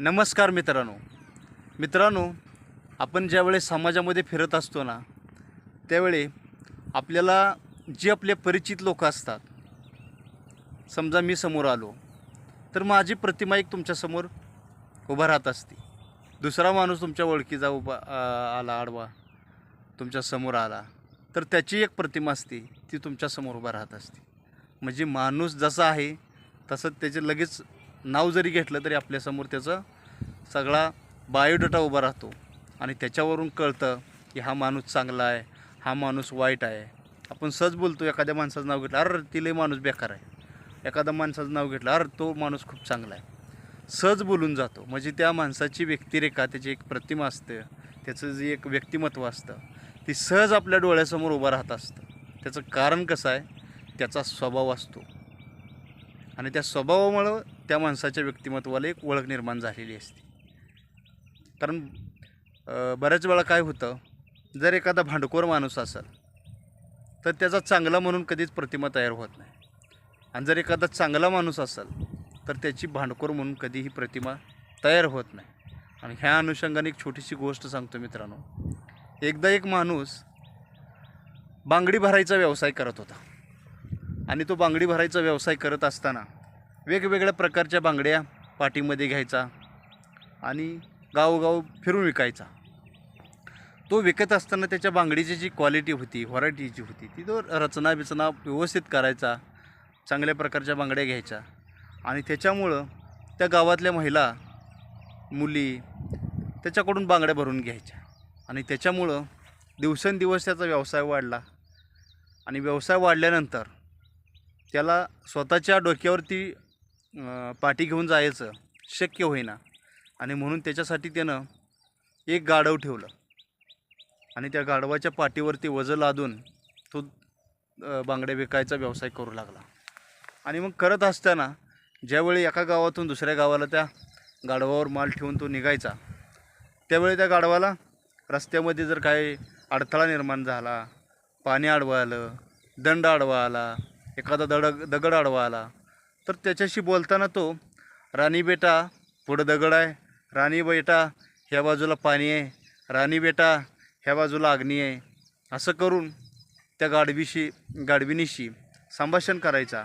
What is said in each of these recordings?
नमस्कार मित्रांनो. मित्रांनो आपण ज्यावेळेस समाजामध्ये फिरत असतो ना त्यावेळी आपल्याला जे आपले परिचित लोक असतात समजा मी समोर आलो तर माझी प्रतिमा एक तुमच्यासमोर उभा राहत असते. दुसरा माणूस तुमच्या ओळखीचा उभा आला आडवा तुमच्यासमोर आला तर त्याची एक प्रतिमा असते ती तुमच्यासमोर उभा राहत असते. म्हणजे माणूस जसा आहे तसं त्याचे लगेच नाव जरी घेतलं तरी आपल्यासमोर त्याचा सगळा बायोडेटा उभा राहतो. आणि त्याच्यावरून कळतं की हा माणूस चांगला आहे हा माणूस वाईट आहे. आपण सहज बोलतो एखाद्या माणसाचं नाव घेतलं अरे तिले माणूस बेकार आहे. एखाद्या माणसाचं नाव घेतलं अरे तो माणूस खूप चांगला आहे. सहज बोलून जातो. म्हणजे त्या माणसाची व्यक्तिरेखा त्याची एक प्रतिमा असते त्याचं जे एक व्यक्तिमत्व असतं ती सहज आपल्या डोळ्यासमोर उभं राहत असतं. त्याचं कारण कसं आहे? त्याचा स्वभाव असतो. आणि त्या स्वभावामुळं त्या माणसाच्या व्यक्तिमत्वाला एक ओळख निर्माण झालेली असते. कारण बऱ्याच वेळा काय होतं जर एखादा भांडखोर माणूस असेल तर त्याचा चांगला म्हणून कधीच प्रतिमा तयार होत नाही. आणि जर एखादा चांगला माणूस असेल तर त्याची भांडखोर म्हणून कधीही प्रतिमा तयार होत नाही. आणि ह्या अनुषंगाने एक छोटीशी गोष्ट सांगतो मित्रांनो. एकदा एक माणूस बांगडी भरायचा व्यवसाय करत होता. आणि तो बांगडी भरायचा व्यवसाय करत असताना वेगवेगळ्या प्रकारच्या बांगड्या पाठीमध्ये घ्यायचा आणि गावोगाव फिरून विकायचा. तो विकत असताना त्याच्या बांगडीची जी क्वालिटी होती व्हरायटीची होती ती तो रचना बिचना व्यवस्थित करायचा चांगल्या प्रकारच्या बांगड्या घ्यायच्या आणि त्याच्यामुळं त्या गावातल्या महिला मुली त्याच्याकडून बांगड्या भरून घ्यायच्या. आणि त्याच्यामुळं दिवसेंदिवस त्याचा व्यवसाय वाढला. आणि व्यवसाय वाढल्यानंतर त्याला स्वतःच्या डोक्यावरती पाठी घेऊन जायचं. शक्य होईना. आणि म्हणून त्याच्यासाठी त्यानं एक गाढव ठेवलं. आणि त्या गाढवाच्या पाठीवरती वजं लादून तो बांगड्या विकायचा व्यवसाय करू लागला. आणि मग करत असताना ज्यावेळी एका गावातून दुसऱ्या गावाला त्या गाढवावर माल ठेवून तो निघायचा त्यावेळी त्या गाढवाला रस्त्यामध्ये जर काही अडथळा निर्माण झाला पाणी आडवा आलं दंड आडवा आला एखादा दड दगड आडवा आला तर त्याच्याशी बोलताना तो राणी बेटा पुढं दगड आहे. राणी बेटा ह्या बाजूला पाणी आहे. राणी बेटा ह्या बाजूला अग्नी आहे. असं करून त्या गाढवीशी गाढविनीशी संभाषण करायचा.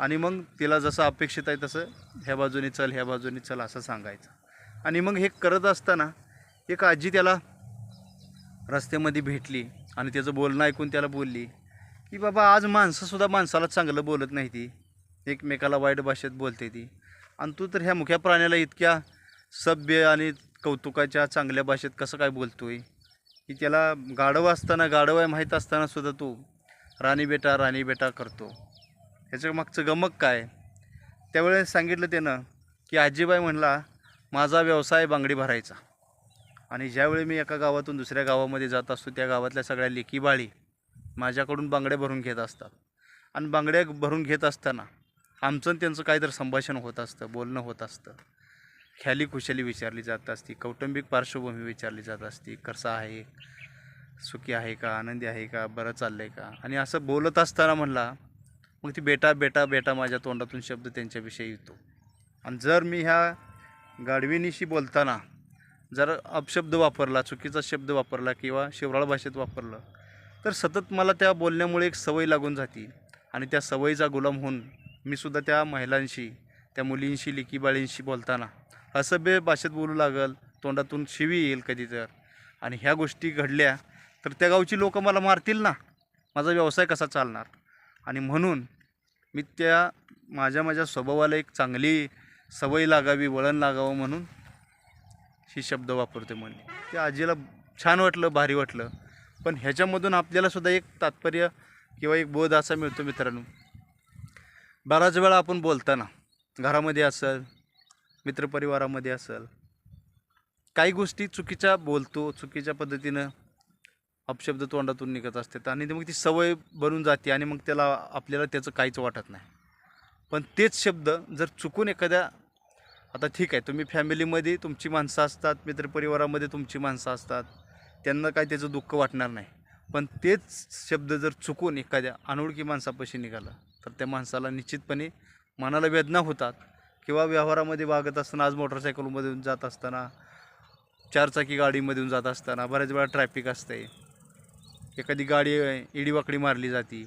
आणि मग तिला जसं अपेक्षित आहे तसं ह्या बाजूने चल ह्या बाजूने चल असं सांगायचं. आणि मग हे करत असताना एक आजी त्याला रस्त्यामध्ये भेटली आणि त्याचं बोलणं ऐकून त्याला बोलली की बाबा आज माणसंसुद्धा माणसाला चांगलं बोलत नाही ती. एकमेकाला वाईट भाषेत बोलते ती. आणि तू तर ह्या मुख्या प्राण्याला इतक्या सभ्य आणि कौतुकाच्या चांगल्या भाषेत कसं काय बोलतो आहे की त्याला गाढव असताना गाढव आहे माहीत असताना सुद्धा तू राणी बेटा राणी बेटा करतो. ह्याच्या मागचं गमक काय? त्यावेळेस सांगितलं त्यानं की आजीबाई म्हणला माझा व्यवसाय बांगडी भरायचा. आणि ज्यावेळी मी एका गावातून दुसऱ्या गावामध्ये जात असतो त्या गावातल्या सगळ्या लेकीबाळी माझ्याकडून बांगड्या भरून घेत असतात. आणि बांगड्या भरून घेत असताना आमचं आणि त्यांचं काहीतरी संभाषण होत असतं बोलणं होत असतं. ख्याली खुशाली विचारली जात असती कौटुंबिक पार्श्वभूमी विचारली जात असती कसा आहे सुखी आहे का आनंदी आहे का बरं चाललं आहे का? आणि असं बोलत असताना म्हणला मग ती बेटा बेटा बेटा माझ्या तोंडातून शब्द त्यांच्याविषयी येतो. आणि जर मी ह्या गाढविनीशी बोलताना जर अपशब्द वापरला चुकीचा शब्द वापरला किंवा शिवराळ भाषेत वापरलं तर सतत मला त्या बोलण्यामुळे एक सवय लागून जाते आणि त्या सवयीचा गुलाम होऊन मी सुद्धा त्या महिलांशी त्या मुलींशी लिकीबाळींशी बोलताना असभ्य भाषेत बोलू लागल तोंडातून शिवी येईल कधी तर. आणि ह्या गोष्टी घडल्या तर त्या गावची लोक मला मारतील ना? माझा व्यवसाय कसा चालणार? आणि म्हणून मी त्या माझ्या माझ्या स्वभावाला एक चांगली सवय लागावी वळण लागावं म्हणून ही शब्द वापरते म्हणले त्या आजीला छान वाटलं भारी वाटलं. पण ह्याच्यामधून आपल्यालासुद्धा एक तात्पर्य किंवा एक बोध असा मिळतो मित्रांनो. बराच वेळा आपण बोलताना घरामध्ये असेल मित्रपरिवारामध्ये असेल काही गोष्टी चुकीच्या बोलतो चुकीच्या पद्धतीनं अपशब्द तोंडातून निघत असतात आणि मग ती सवय बनून जाते आणि मग त्याला आपल्याला त्याचं काहीच वाटत नाही. पण तेच शब्द जर चुकून एखाद्या आता ठीक आहे तुम्ही फॅमिलीमध्ये तुमची माणसं असतात मित्रपरिवारामध्ये तुमची माणसं असतात त्यांना काय त्याचं दुःख वाटणार नाही. पण तेच शब्द जर चुकून एखाद्या अनोळखी माणसापाशी निघालं तर त्या माणसाला निश्चितपणे मनाला वेदना होतात किंवा व्यवहारामध्ये वागत असताना आज मोटरसायकलमधून जात असताना चारचाकी गाडीमधून जात असताना बऱ्याच वेळा ट्रॅफिक असते. एखादी गाडी इडीवाकडी मारली जाते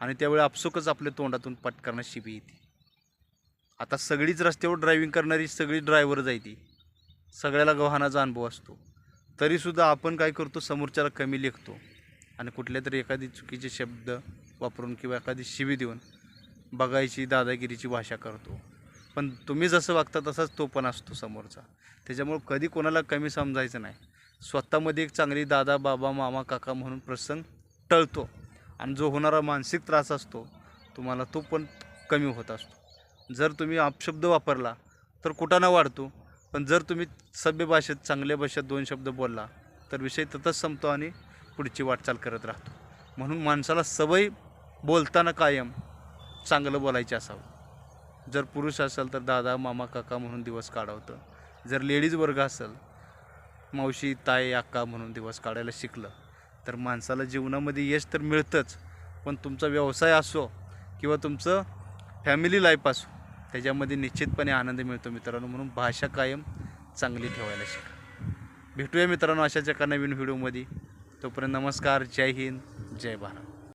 आणि त्यावेळी आपसुकच आपल्या तोंडातून पटकरणं शिबी येते. आता सगळीच रस्त्यावर ड्रायव्हिंग करणारी सगळी ड्रायव्हर जायती सगळ्याला गव्हाणाचा अनुभव असतो. तरीसुद्धा आपण काय करतो? समोरच्याला कमी लेखतो. आणि कुठल्या तरी एखादी चुकीचे शब्द वापरून किंवा एखादी शिवी देऊन बघायची दादागिरीची भाषा करतो. पण तुम्ही जसं वागता तसाच तो पण असतो समोरचा. त्याच्यामुळं कधी कोणाला कमी समजायचं नाही. स्वतःमध्ये एक चांगली दादा बाबा मामा काका म्हणून प्रसंग टळतो आणि जो होणारा मानसिक त्रास असतो तुम्हाला तो पण कमी होत असतो. जर तुम्ही अपशब्द वापरला तर कुटाणा वाढतो. पण जर तुम्ही सभ्य भाषेत चांगल्या भाषेत दोन शब्द बोलला तर विषय ततच संपतो आणि पुढची वाटचाल करत राहतो. म्हणून माणसाला सवय बोलताना कायम चांगलं बोलायचे असावं. जर पुरुष असेल तर दादा मामा काका म्हणून दिवस काढवतं. जर लेडीज वर्ग असेल मावशी ताई अक्का म्हणून दिवस काढायला शिकलं तर माणसाला जीवनामध्ये यश तर मिळतंच. पण तुमचा व्यवसाय असो किंवा तुमचं फॅमिली लाईफ असो त्याच्यामध्ये निश्चितपणे आनंद मिळतो मित्रांनो. म्हणून भाषा कायम चांगली ठेवायला शिका. भेटूया मित्रांनो अशाच एका नवीन व्हिडिओमध्ये तोपर्यंत नमस्कार. जय हिंद. जय भारत.